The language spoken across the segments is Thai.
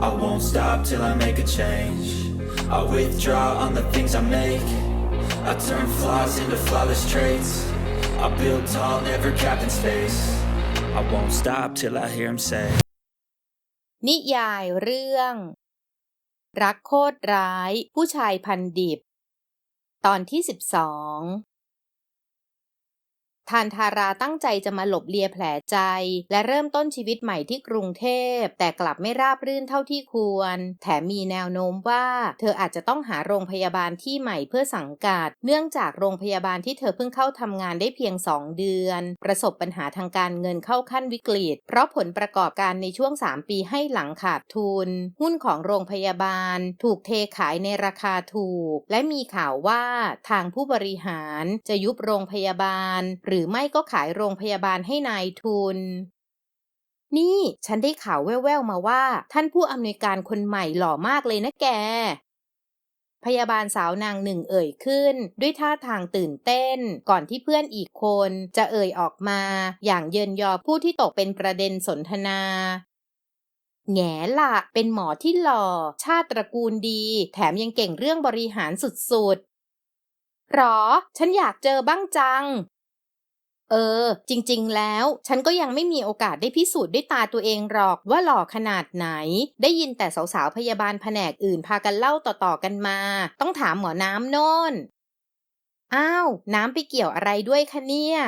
I won't stop till I make a change. I withdraw on the things I make. I turn flaws into flawless traits. I build tall, never capped in space. I won't stop till I hear him say. นิยายเรื่อง รักโคตรร้ายผู้ชายพันดิบ ตอนที่สิบสอง ทานทาราตั้งใจจะมาหลบเลียแผลใจ และเริ่มต้นชีวิตใหม่ที่กรุงเทพ แต่กลับไม่ราบรื่นเท่าที่ควร แถมมีแนวโน้มว่า เธออาจจะต้องหาโรงพยาบาลที่ใหม่เพื่อสังกัด เนื่องจากโรงพยาบาลที่เธอเพิ่งเข้าทำงานได้เพียงสองเดือน ประสบปัญหาทางการเงินเข้าขั้นวิกฤต เพราะผลประกอบการในช่วง 3 ปีให้หลังขาดทุน หุ้นของโรงพยาบาล ถูกเทขายในราคาถูก และมีข่าวว่าทางผู้บริหารจะยุบโรงพยาบาลหรือือไม่ก็ขายโรงพยาบาลให้นายทุน นี่ฉันได้ข่าวแว่วๆมาว่า ท่านผู้อำนวยการคนใหม่หล่อมากเลยนะแก พยาบาลสาวนางหนึ่งเอ่ยขึ้น ด้วยท่าทางตื่นเต้น ก่อนที่เพื่อนอีกคนจะเอ่ยออกมา อย่างเยินยอผู้ที่ตกเป็นประเด็นสนทนาแง่ละเป็นหมอที่หล่อ ชาติตระกูลดี แถมยังเก่งเรื่องบริหารสุดๆหรอ ฉันอยากเจอบ้างจัง เออ จริงๆ แล้ว ฉันก็ยังไม่มีโอกาสได้พิสูจน์ด้วยตาตัวเองหรอกว่าหล่อขนาดไหน ได้ยินแต่สาวๆ พยาบาลแผนกอื่นพากันเล่าต่อๆ กันมา ต้องถามหมอน้ำโน่น อ้าว น้ำไปเกี่ยวอะไรด้วยคะเนี่ย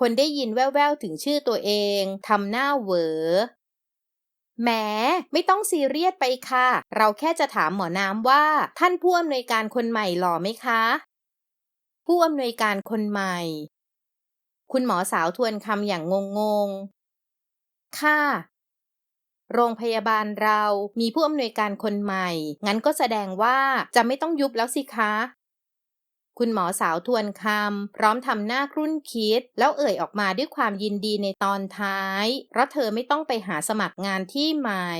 คนได้ยินแว่วๆ ถึงชื่อตัวเองทำหน้าเหวอแหมไม่ต้องซีเรียสไปค่ะ เราแค่จะถามหมอน้ำว่า ท่านผู้อำนวยการคนใหม่หล่อไหมคะ ผู้อำนวยการคนใหม่ คุณหมอสาวทวนคำอย่างงงๆ ค่ะ โรงพยาบาลเรามีผู้อำนวยการคนใหม่ งั้นก็แสดงว่าจะไม่ต้องยุบแล้วสิคะ คุณหมอสาวทวนคำพร้อมทำหน้าครุ่นคิด แล้วเอ่ยออกมาด้วยความยินดีในตอนท้าย เพราะเธอไม่ต้องไปหาสมัครงานที่ใหม่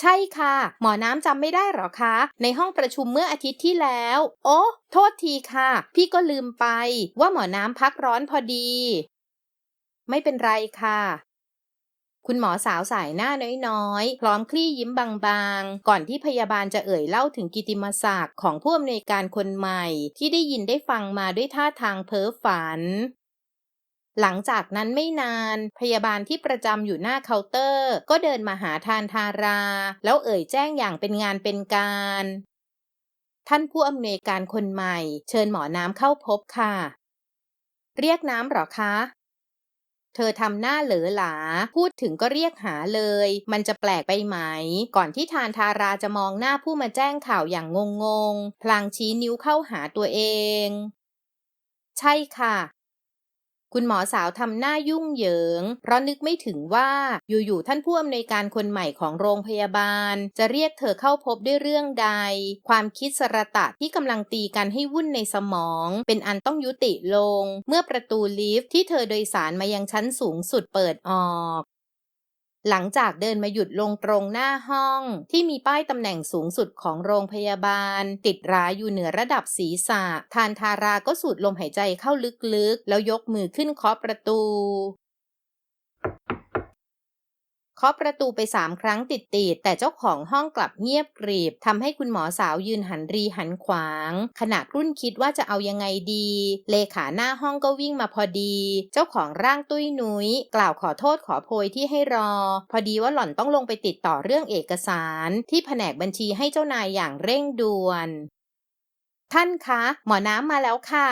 ใช่ค่ะ หมอน้ำจำไม่ได้หรอคะ ในห้องประชุมเมื่ออาทิตย์ที่แล้ว โอ้โทษทีค่ะ พี่ก็ลืมไป ว่าหมอน้ำพักร้อนพอดี ไม่เป็นไรค่ะ คุณหมอสาวสายหน้าน้อยๆ พร้อมคลี่ยิ้มบางๆ ก่อนที่พยาบาลจะเอ่ยเล่าถึงกิติมศักดิ์ของผู้อำนวยการคนใหม่ ที่ได้ยินได้ฟังมาด้วยท่าทางเพ้อฝัน หลังจากนั้นไม่นาน พยาบาลที่ประจำอยู่หน้าเคาน์เตอร์ ก็เดินมาหาทานทารา แล้วเอ่ยแจ้งอย่างเป็นงานเป็นการ ท่านผู้อำนวยการคนใหม่ เชิญหมอน้ำเข้าพบค่ะ เรียกน้ำหรอคะ เธอทำหน้าเหลือหลา พูดถึงก็เรียกหาเลย มันจะแปลกไปไหม ก่อนที่ทานทาราจะมองหน้าผู้มาแจ้งข่าวอย่างงงๆพลางชี้นิ้วเข้าหาตัวเอง ใช่ค่ะ คุณหมอสาวทำหน้ายุ่งเหยิง เพราะนึกไม่ถึงว่าอยู่ๆท่านผู้อำนวยการคนใหม่ของโรงพยาบาล จะเรียกเธอเข้าพบด้วยเรื่องใด ความคิดสระตะที่กำลังตีกันให้วุ่นในสมอง เป็นอันต้องยุติลง เมื่อประตูลิฟต์ที่เธอโดยสารมายังชั้นสูงสุดเปิดออก หลังจากเดินมาหยุดลงตรงหน้าห้อง ที่มีป้ายตำแหน่งสูงสุดของโรงพยาบาล ติดร้ายอยู่เหนือระดับศีรษะ ทานทาราก็สูดลมหายใจเข้าลึกๆ แล้วยกมือขึ้นเคาะประตู เคาะประตูไปสามครั้งติดๆแต่เจ้าของห้องกลับเงียบกริบทำให้คุณหมอสาวยืนหันรีหันขวาง ขณะรุ่นคิดว่าจะเอายังไงดี เลขาหน้าห้องก็วิ่งมาพอดี เจ้าของร่างตุ้ยนุย้ย กล่าวขอโทษขอโพยที่ให้รอ พอดีว่าหล่อนต้องลงไปติดต่อเรื่องเอกสาร ที่แผนกบัญชีให้เจ้านายอย่างเร่งด่วน ท่านคะ หมอน้ำมาแล้วค่ะ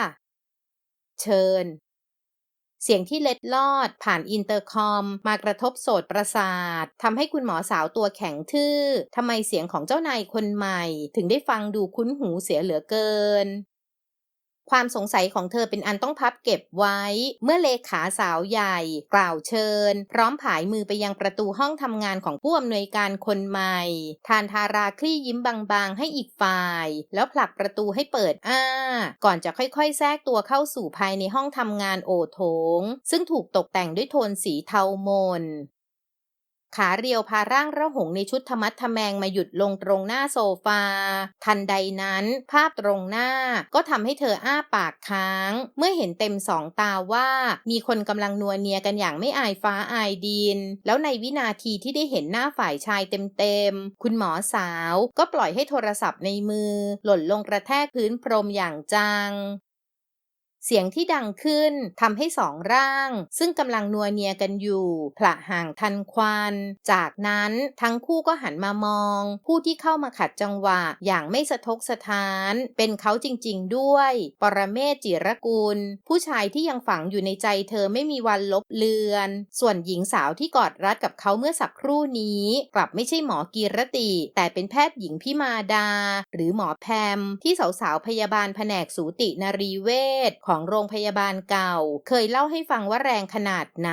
เชิญ เสียงที่เล็ดลอด ผ่านอินเตอร์คอม มากระทบโสตประสาททำให้คุณหมอสาวตัวแข็งทื่อทำไมเสียงของเจ้านายคนใหม่ ถึงได้ฟังดูคุ้นหูเสียเหลือเกิน ความสงสัยของเธอเป็นอันต้องพับเก็บไว้ เมื่อเลขาสาวใหญ่ กล่าวเชิญ พร้อมผายมือไปยังประตูห้องทำงานของผู้อำนวยการคนใหม่ ทานทาราคลี่ยิ้มบางๆ ให้อีกฝ่าย แล้วผลักประตูให้เปิดอ้า ก่อนจะค่อยๆ แทรกตัวเข้าสู่ภายในห้องทำงานโอโถง ซึ่งถูกตกแต่งด้วยโทนสีเทามน ขาเรียวพาร่างระหงในชุดธรรมัดทแมงมาหยุดลงตรงหน้าโซฟา ทันใดนั้น ภาพตรงหน้าก็ทำให้เธออ้าปากค้าง เมื่อเห็นเต็มสองตาว่า มีคนกำลังนัวเนียกันอย่างไม่อายฟ้าอายดิน แล้วในวินาทีที่ได้เห็นหน้าฝ่ายชายเต็มๆ คุณหมอสาวก็ปล่อยให้โทรศัพท์ในมือ หล่นลงกระแทกพื้นพรมอย่างจัง เสียงที่ดังขึ้นทำให้สองร่าง ซึ่งกำลังนัวเนียกันอยู่ผละห่างทันควัน จากนั้นทั้งคู่ก็หันมามอง ผู้ที่เข้ามาขัดจังหวะอย่างไม่สะทกสะท้าน เป็นเขาจริง ๆ ด้วย ปรเมศจิรกุล ผู้ชายที่ยังฝังอยู่ในใจเธอไม่มีวันลบเลือน ส่วนหญิงสาวที่กอดรัดกับเขาเมื่อสักครู่นี้ กลับไม่ใช่หมอกีรติ แต่เป็นแพทย์หญิงพิมาดา หรือหมอแพมที่สาวๆพยาบาลแผนกสูตินรีเวชของโรงพยาบาลเก่า เคยเล่าให้ฟังว่าแรงขนาดไหน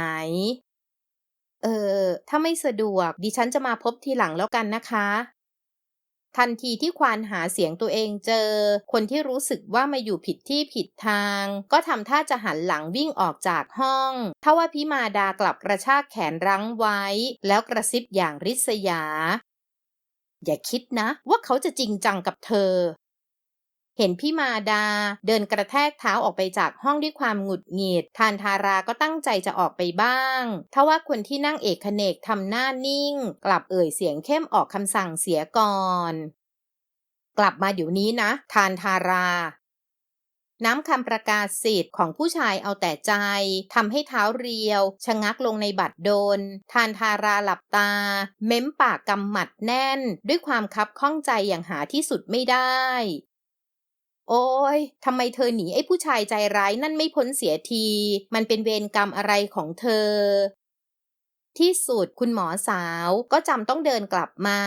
เออ ถ้าไม่สะดวก ดิฉันจะมาพบทีหลังแล้วกันนะคะ ทันทีที่ควานหาเสียงตัวเองเจอ คนที่รู้สึกว่ามาอยู่ผิดที่ผิดทาง ก็ทำท่าจะหันหลังวิ่งออกจากห้องทว่าพิมาดากลับกระชากแขนรั้งไว้ แล้วกระซิบอย่างริษยาอย่าคิดนะว่าเขาจะจริงจังกับเธอ เห็นพี่มาดา เดินกระแทกเท้าออกไปจากห้องด้วยความหงุดหงิด ทานทาราก็ตั้งใจจะออกไปบ้าง ทว่าคนที่นั่งเอกเนกทำหน้านิ่ง กลับเอ่ยเสียงเข้มออกคำสั่งเสียก่อน กลับมาเดี๋ยวนี้นะ ทานทาราน้ำคำประกาศสิทธิ์ของผู้ชายเอาแต่ใจทำให้เท้าเรียว ชะงักลงในบัดดลทานทาราหลับตา เม้มปากกำหมัดแน่น ด้วยความคับข้องใจอย่างหาที่สุดไม่ได้ โอ้ยทำไมเธอหนีไอ้ผู้ชายใจร้ายนั่นไม่พ้นเสียที มันเป็นเวรกรรมอะไรของเธอ ที่สุดคุณหมอสาวก็จำต้องเดินกลับมา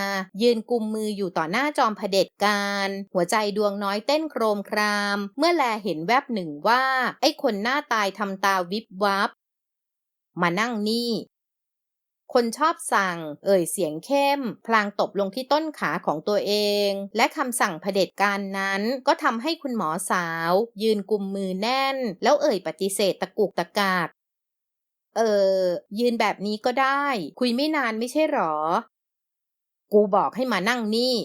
ยืนกุมมืออยู่ต่อหน้าจอมเผด็จการ หัวใจดวงน้อยเต้นโครมคราม เมื่อแลเห็นแวบหนึ่งว่า ไอ้คนหน้าตายทำตาวิบวับ มานั่งนี่ คนชอบสั่ง เอ่ยเสียงเข้ม พลางตบลงที่ต้นขาของตัวเอง และคำสั่งเผด็จการนั้น ก็ทำให้คุณหมอสาว ยืนกุมมือแน่น แล้วเอ่ยปฏิเสธตะกุกตะกากเออ ยืนแบบนี้ก็ได้ คุยไม่นานไม่ใช่หรอ กูบอกให้มานั่งนี่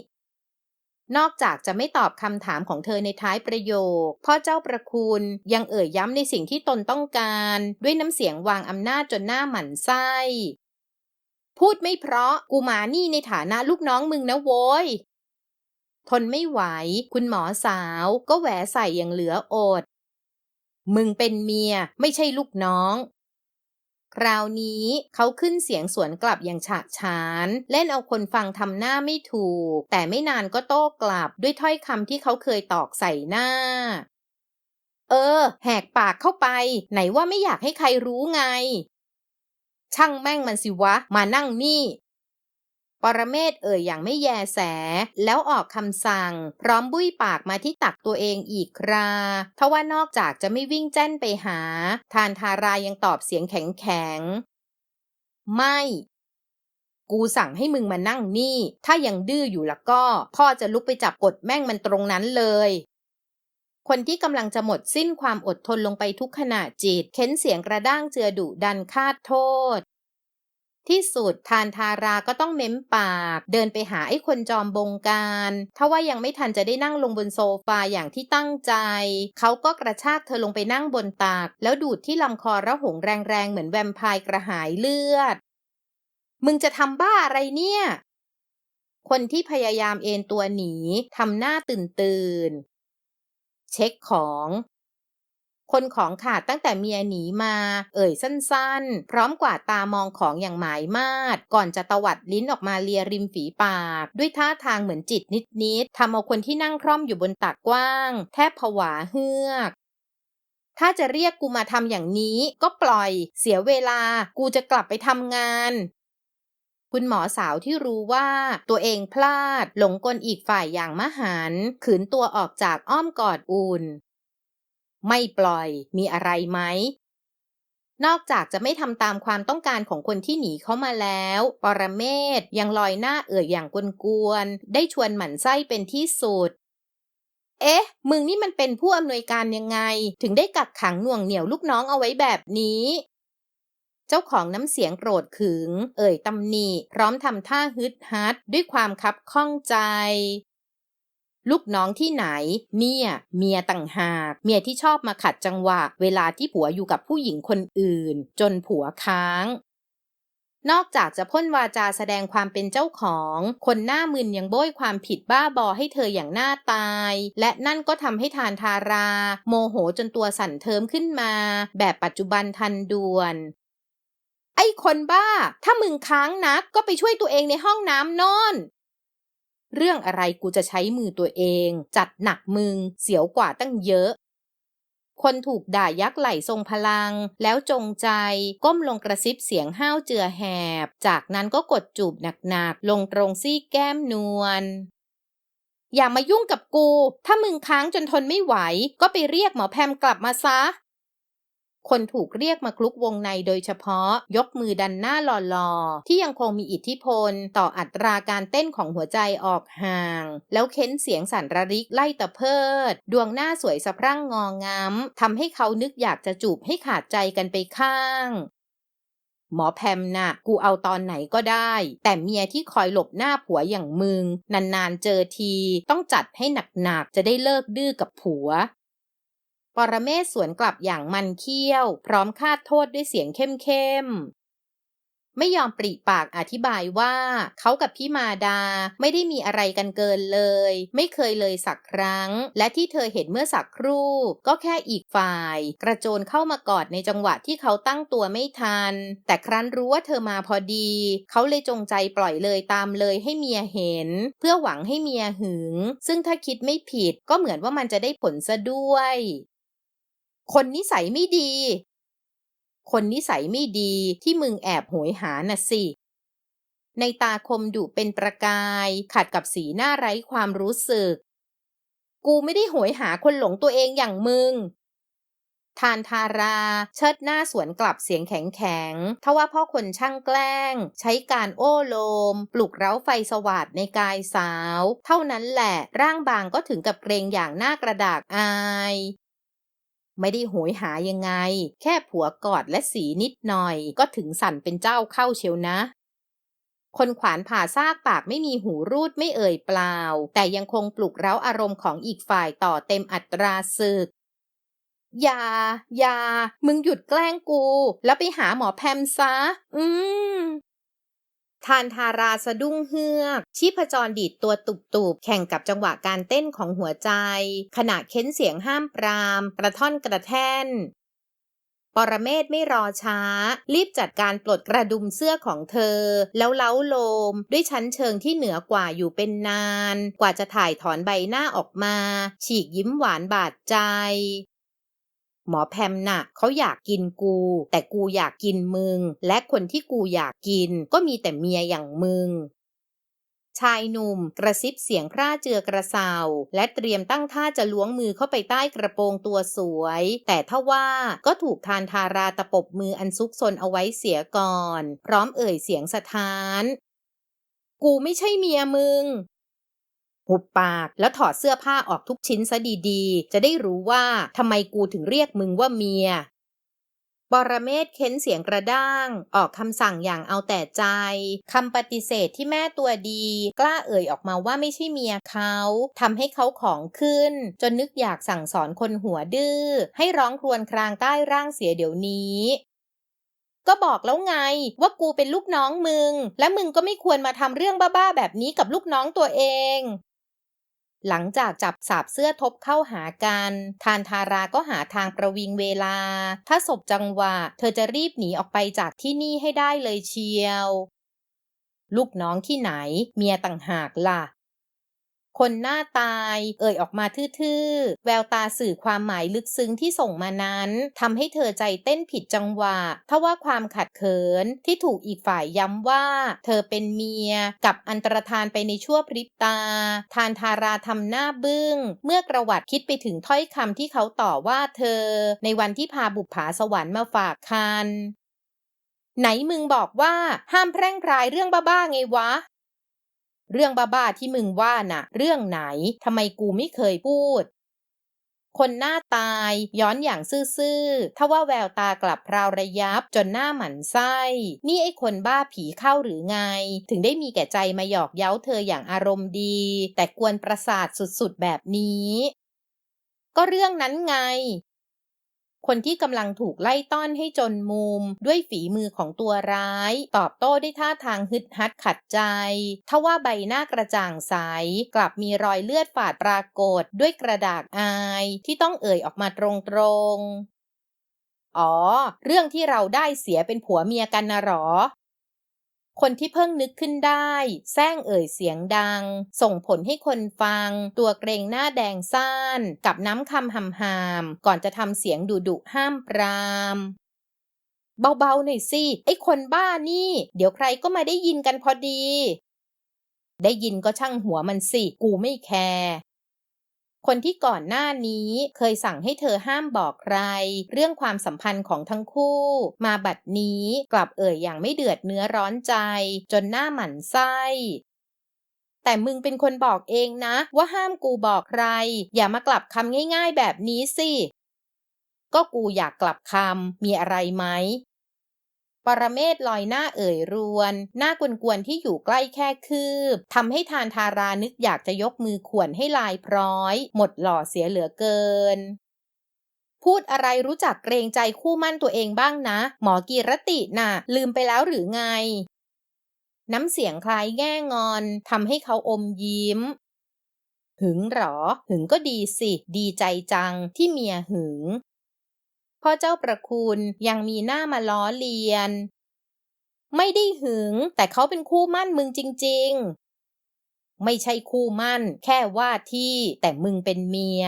นอกจากจะไม่ตอบคำถามของเธอในท้ายประโยค พ่อเจ้าประคุณยังเอ่ยย้ำในสิ่งที่ตนต้องการ ด้วยน้ำเสียงวางอำนาจจนหน้าหมันไส้ พูดไม่เพราะกูมานี่ในฐานะลูกน้องมึงนะโว้ย ทนไม่ไหว คุณหมอสาวก็แหวใส่อย่างเหลืออด มึงเป็นเมียไม่ใช่ลูกน้อง คราวนี้เขาขึ้นเสียงสวนกลับอย่างฉะฉาน เล่นเอาคนฟังทำหน้าไม่ถูก แต่ไม่นานก็โต้กลับด้วยถ้อยคำที่เขาเคยตอกใส่หน้า เออ แหกปากเข้าไป ไหนว่าไม่อยากให้ใครรู้ไง ช่างแม่งมันสิวะ มานั่งนี่ ปรเมศเอ่ยอย่างไม่แยแส แล้วออกคำสั่ง พร้อมบุ้ยปากมาที่ตักตัวเองอีกคราทว่านอกจากจะไม่วิ่งแจ้นไปหา ทานทารายังตอบเสียงแข็งแข็งๆไม่ กูสั่งให้มึงมานั่งนี่ ถ้ายังดื้ออยู่ล้วก็ พ่อจะลุกไปจับกดแม่งมันตรงนั้นเลย คนที่กำลังจะหมดสิ้นความอดทนลงไปทุกขณะจิต เค้นเสียงกระด้างเจือดุดันคาดโทษ ที่สุดทานทาราก็ต้องเม้มปาก เดินไปหาไอ้คนจอมบงการทว่ายังไม่ทันจะได้นั่งลงบนโซฟาอย่างที่ตั้งใจ เขาก็กระชากเธอลงไปนั่งบนตาก แล้วดูดที่ลำคอระหงแรงๆ เหมือนแวมไพร์กระหายเลือด มึงจะทำบ้าอะไรเนี่ยคนที่พยายามเอนตัวหนี ทำหน้าตื่นตื่น เช็คของ คนของขาดตั้งแต่เมียหนีมา เอ่ยสั้นๆ พร้อมกวาดตามองของอย่างหมายมาดก่อนจะตวัดลิ้นออกมาเลียริมฝีปาก ด้วยท่าทางเหมือนจิตนิดๆทำเอาคนที่นั่งคร่อมอยู่บนตักกว้าง แทบผวาเฮือกถ้าจะเรียกกูมาทำอย่างนี้ก็ปล่อย เสียเวลา กูจะกลับไปทำงาน คุณหมอสาวที่รู้ว่าตัวเองพลาด หลงกลอีกฝ่ายอย่างมหันขืนตัวออกจากอ้อมกอดอุ่น ไม่ปล่อย มีอะไรไหม นอกจากจะไม่ทำตามความต้องการของคนที่หนีเข้ามาแล้ว ปรเมศยังลอยหน้าเอ่ยอย่างกวนๆ ได้ชวนหมั่นไส้เป็นที่สุดเอ๊ะ มึงนี่มันเป็นผู้อำนวยการยังไง ถึงได้กักขังหน่วงเหนี่ยวลูกน้องเอาไว้แบบนี้ เจ้าของน้ำเสียงโกรธขึง เอ่ยตำหนิพร้อมทำท่าฮึดฮัดด้วยความคับข้องใจลูกน้องที่ไหน เนี่ย เมียต่างหาก เมียที่ชอบมาขัดจังหวะ เวลาที่ผัวอยู่กับผู้หญิงคนอื่น จนผัวค้าง นอกจากจะพ่นวาจาแสดงความเป็นเจ้าของ คนหน้ามึนยังโบยความผิดบ้าบอให้เธออย่างหน้าตาย และนั่นก็ทำให้ทานทารา โมโหจนตัวสั่นเทิมขึ้นมา แบบปัจจุบันทันด่วน อ้คนบ้า ถ้ามึงค้างนักก็ไปช่วยตัวเองในห้องน้ำนอน เรื่องอะไรกูจะใช้มือตัวเอง จัดหนักมึง เสียวกว่าตั้งเยอะ คนถูกด่ายักไหลทรงพลัง แล้วจงใจ ก้มลงกระซิบเสียงห้าวเจือแหบ จากนั้นก็กดจูบหนักๆ ลงตรงซี่แก้มนวลอย่ามายุ่งกับกู ถ้ามึงค้างจนทนไม่ไหว ก็ไปเรียกหมอแพมกลับมาซะ คนถูกเรียกมาคลุกวงในโดยเฉพาะ ยกมือดันหน้าหล่อๆ ที่ยังคงมีอิทธิพล ต่ออัตราการเต้นของหัวใจออกห่าง แล้วเค้นเสียงสั่นระริกไล่ตะเพิด ดวงหน้าสวยสะพรั่งงองามทำให้เขานึกอยากจะจูบให้ขาดใจกันไปข้างหมอแพมน่ะ กูเอาตอนไหนก็ได้ แต่เมียที่คอยหลบหน้าผัวอย่างมึง นานๆเจอที ต้องจัดให้หนักๆ จะได้เลิกดื้อกับผัว ปรเมศสวนกลับอย่างมันเคี้ยว พร้อมคาดโทษด้วยเสียงเข้มๆ ไม่ยอมปริปากอธิบายว่า เขากับพี่มาดาไม่ได้มีอะไรกันเกินเลย ไม่เคยเลยสักครั้ง และที่เธอเห็นเมื่อสักครู่ ก็แค่อีกฝ่าย กระโจนเข้ามากอดในจังหวะที่เขาตั้งตัวไม่ทัน แต่ครั้นรู้ว่าเธอมาพอดี เขาเลยจงใจปล่อยเลยตามเลยให้เมียเห็น เพื่อหวังให้เมียหึง ซึ่งถ้าคิดไม่ผิดก็เหมือนว่ามันจะได้ผลซะด้วย คนนิสัยไม่ดี คนนิสัยไม่ดีที่มึงแอบโหยหาน่ะสิ ในตาคมดุเป็นประกาย ขัดกับสีหน้าไร้ความรู้สึก กูไม่ได้โหยหาคนหลงตัวเองอย่างมึงทานทาราเชิดหน้าสวนกลับเสียงแข็งแข็งทว่าพ่อคนช่างแกล้ง ใช้การโอ้โลม ปลุกเร้าไฟสวัสดในกายสาว เท่านั้นแหละร่างบางก็ถึงกับเกรงอย่างหน้ากระดากอาย ไม่ได้โหยหายังไง แค่ผัวกอดและสีนิดหน่อย ก็ถึงสั่นเป็นเจ้าเข้าเชียวนะ คนขวานผ่าซากปากไม่มีหูรูดไม่เอ่ยเปล่า แต่ยังคงปลุกเร้าอารมณ์ของอีกฝ่ายต่อเต็มอัตราศึกอย่าอย่ามึงหยุดแกล้งกู แล้วไปหาหมอแพมซะ อืม ทานทาราสะดุ้งเฮือกชีพจรดีดตัวตุบๆ แข่งกับจังหวะการเต้นของหัวใจ ขณะเค้นเสียงห้ามปราม กระท่อนกระแท่น ปรเมศไม่รอช้า รีบจัดการปลดกระดุมเสื้อของเธอ แล้วเล้าโลม ด้วยชั้นเชิงที่เหนือกว่าอยู่เป็นนาน กว่าจะถ่ายถอนใบหน้าออกมา ฉีกยิ้มหวานบาดใจ หมอแพมน่ะเขาอยากกินกู แต่กูอยากกินมึง และคนที่กูอยากกิน ก็มีแต่เมียอย่างมึง ชายหนุ่มกระซิบเสียงพร่าเจือกระซาวและเตรียมตั้งท่าจะล้วงมือเข้าไปใต้กระโปรงตัวสวย แต่ถ้าว่าก็ถูกทานทาราตะปบมืออันซุกซนเอาไว้เสียก่อน พร้อมเอ่ยเสียงสะท้าน กูไม่ใช่เมียมึง หุบปาก แล้วถอดเสื้อผ้าออกทุกชิ้นซะดีๆ จะได้รู้ว่าทำไมกูถึงเรียกมึงว่าเมียปรเมศเค้นเสียงกระด้าง ออกคำสั่งอย่างเอาแต่ใจคำปฏิเสธที่แม่ตัวดี กล้าเอ่ยออกมาว่าไม่ใช่เมียเขาทำให้เขาของขึ้น จนนึกอยากสั่งสอนคนหัวดื้อ ให้ร้องครวญครางใต้ร่างเสียเดี๋ยวนี้ ก็บอกแล้วไงว่ากูเป็นลูกน้องมึง และมึงก็ไม่ควรมาทำเรื่องบ้าๆแบบนี้กับลูกน้องตัวเอง หลังจากจับสาบเสื้อทบเข้าหากัน ทานทาราก็หาทางประวิงเวลา ถ้าศพจังหวะ เธอจะรีบหนีออกไปจากที่นี่ให้ได้เลยเชียว ลูกน้องที่ไหน เมียต่างหากล่ะ คนหน้าตาย เอ่ยออกมาทื่อๆ แววตาสื่อความหมายลึกซึ้งที่ส่งมานั้นทำให้เธอใจเต้นผิดจังหวะทว่าความขัดเขินที่ถูกอีกฝ่ายย้ำว่า เธอเป็นเมียกับอันตรธานไปในชั่วพริบตา ทานทาราทำหน้าบึ้ง เมื่อกระวัดคิดไปถึงถ้อยคำที่เขาต่อว่าเธอ ในวันที่พาบุปผาสวรรค์มาฝากคันไหนมึงบอกว่าห้ามแพร่งพรายเรื่องบ้าๆไงวะ เรื่องบ้าๆที่มึงว่าน่ะ เรื่องไหนทำไมกูไม่เคยพูด คนหน้าตายย้อนอย่างซื่อๆทว่าแววตากลับพราวระยับจนหน้าหมันไส้ นี่ไอ้คนบ้าผีเข้าหรือไง ถึงได้มีแก่ใจมาหยอกเย้าเธออย่างอารมณ์ดี แต่กวนประสาทสุดๆแบบนี้ ก็เรื่องนั้นไง คนที่กำลังถูกไล่ต้อนให้จนมุม ด้วยฝีมือของตัวร้าย ตอบโต้ด้วยท่าทางฮึดฮัดขัดใจ ทว่าใบหน้ากระจ่างใส กลับมีรอยเลือดฝาดปรากฏด้วยกระดากอายที่ต้องเอ่ยออกมาตรงๆอ๋อ เรื่องที่เราได้เสียเป็นผัวเมียกันนะหรอ คนที่เพิ่งนึกขึ้นได้ แซงเอ่ยเสียงดัง ส่งผลให้คนฟัง ตัวเกรงหน้าแดงซ่าน กับน้ำคำหำหามก่อนจะทำเสียงดุดุห้ามปรามเบาๆหน่อยสิ ไอ้คนบ้านี่ เดี๋ยวใครก็มาได้ยินกันพอดี ได้ยินก็ช่างหัวมันสิ กูไม่แคร์ คนที่ก่อนหน้านี้เคยสั่งให้เธอห้ามบอกใคร เรื่องความสัมพันธ์ของทั้งคู่ มาบัดนี้กลับเอ่ยอย่างไม่เดือดเนื้อร้อนใจ จนหน้าหมันไส้แต่มึงเป็นคนบอกเองนะ ว่าห้ามกูบอกใคร อย่ามากลับคำง่ายๆแบบนี้สิ ก็กูอยากกลับคำมีอะไรไหม ปรเมศลอยหน้าเอ่ยรวน หน้ากวนๆที่อยู่ใกล้แค่คืบทำให้ทานทารานึกอยากจะยกมือข่วนให้ลายพร้อย หมดหล่อเสียเหลือเกินพูดอะไรรู้จักเกรงใจคู่มั่นตัวเองบ้างนะ หมอกีรติน่ะ ลืมไปแล้วหรือไง น้ำเสียงคล้ายแง่งอนทำให้เขาอมยิ้ม หึงหรอ หึงก็ดีสิ ดีใจจังที่เมียหึง พ่อเจ้าประคุณยังมีหน้ามาล้อเลียน ไม่ได้หึง แต่เขาเป็นคู่มั่นมึงจริง ๆ ไม่ใช่คู่มั่น แค่ว่าที่แต่มึงเป็นเมีย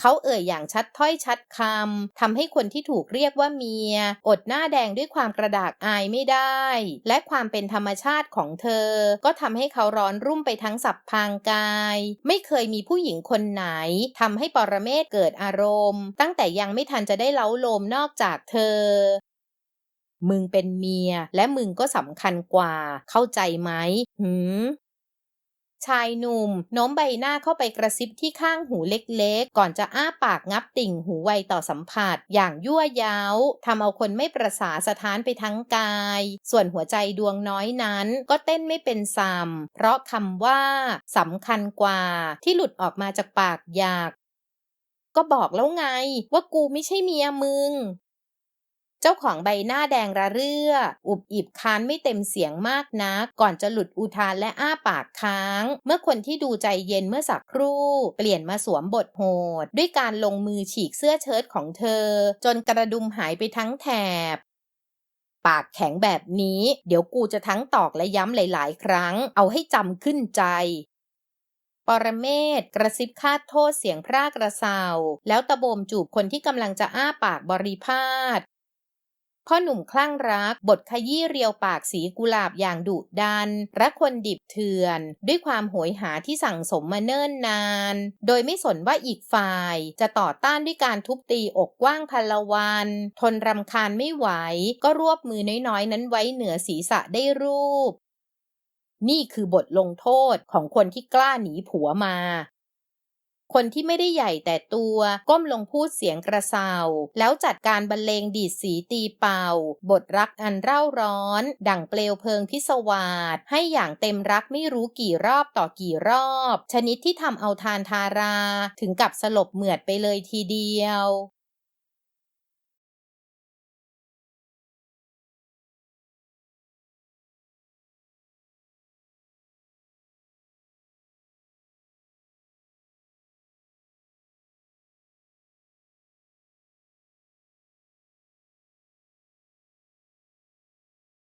เขาเอ่ยอย่างชัดถ้อยชัดคำทำให้คนที่ถูกเรียกว่าเมีย อดหน้าแดงด้วยความกระดากอายไม่ได้ และความเป็นธรรมชาติของเธอ ก็ทำให้เขาร้อนรุ่มไปทั้งสับพางกาย ไม่เคยมีผู้หญิงคนไหนทำให้ปรเมศเกิดอารมณ์ ตั้งแต่ยังไม่ทันจะได้เล้าโลมนอกจากเธอมึงเป็นเมียและมึงก็สำคัญกว่า เข้าใจไหมหืม ชายหนุ่มโน้มใบหน้าเข้าไปกระซิบที่ข้างหูเล็กๆ ก่อนจะอ้าปากงับติ่งหูไวต่อสัมผัส อย่างยั่วย้าวทำเอาคนไม่ประสาสะท้านไปทั้งกาย ส่วนหัวใจดวงน้อยนั้นก็เต้นไม่เป็นซ้ำเพราะคำว่าสำคัญกว่าที่หลุดออกมาจากปากอยากก็บอกแล้วไงว่ากูไม่ใช่เมียมึง เจ้าของใบหน้าแดงระเรื่อ อุบอิบค้านไม่เต็มเสียงมากนัก ก่อนจะหลุดอุทานและอ้าปากค้าง เมื่อคนที่ดูใจเย็นเมื่อสักครู่ เปลี่ยนมาสวมบทโหด ด้วยการลงมือฉีกเสื้อเชิ้ตของเธอ จนกระดุมหายไปทั้งแถบปากแข็งแบบนี้ เดี๋ยวกูจะทั้งตอกและย้ำหลาย ๆ ครั้ง เอาให้จำขึ้นใจ ปรเมศกระซิบคาดโทษเสียงพรากระเซาแล้วตะโบมจูบคนที่กำลังจะอ้าปากบริพาท พ่อหนุ่มคลั่งรัก บทขยี้เรียวปากสีกุหลาบอย่างดุดันรักคนดิบเถื่อน ด้วยความโหยหาที่สั่งสมมาเนิ่นนาน โดยไม่สนว่าอีกฝ่ายจะต่อต้านด้วยการทุบตีอกกว้างพลวัน ทนรำคาญไม่ไหว ก็รวบมือน้อยๆ นั้นไว้เหนือศีรษะได้รูป นี่คือบทลงโทษของคนที่กล้าหนีผัวมา คนที่ไม่ได้ใหญ่แต่ตัว ก้มลงพูดเสียงกระเซาแล้วจัดการบรรเลงดีดสีตีเป่า บทรักอันเร่าร้อน ดั่งเปลวเพลิงพิศวาสให้อย่างเต็มรักไม่รู้กี่รอบต่อกี่รอบ ชนิดที่ทำเอาทานทารา ถึงกับสลบเหมือดไปเลยทีเดียว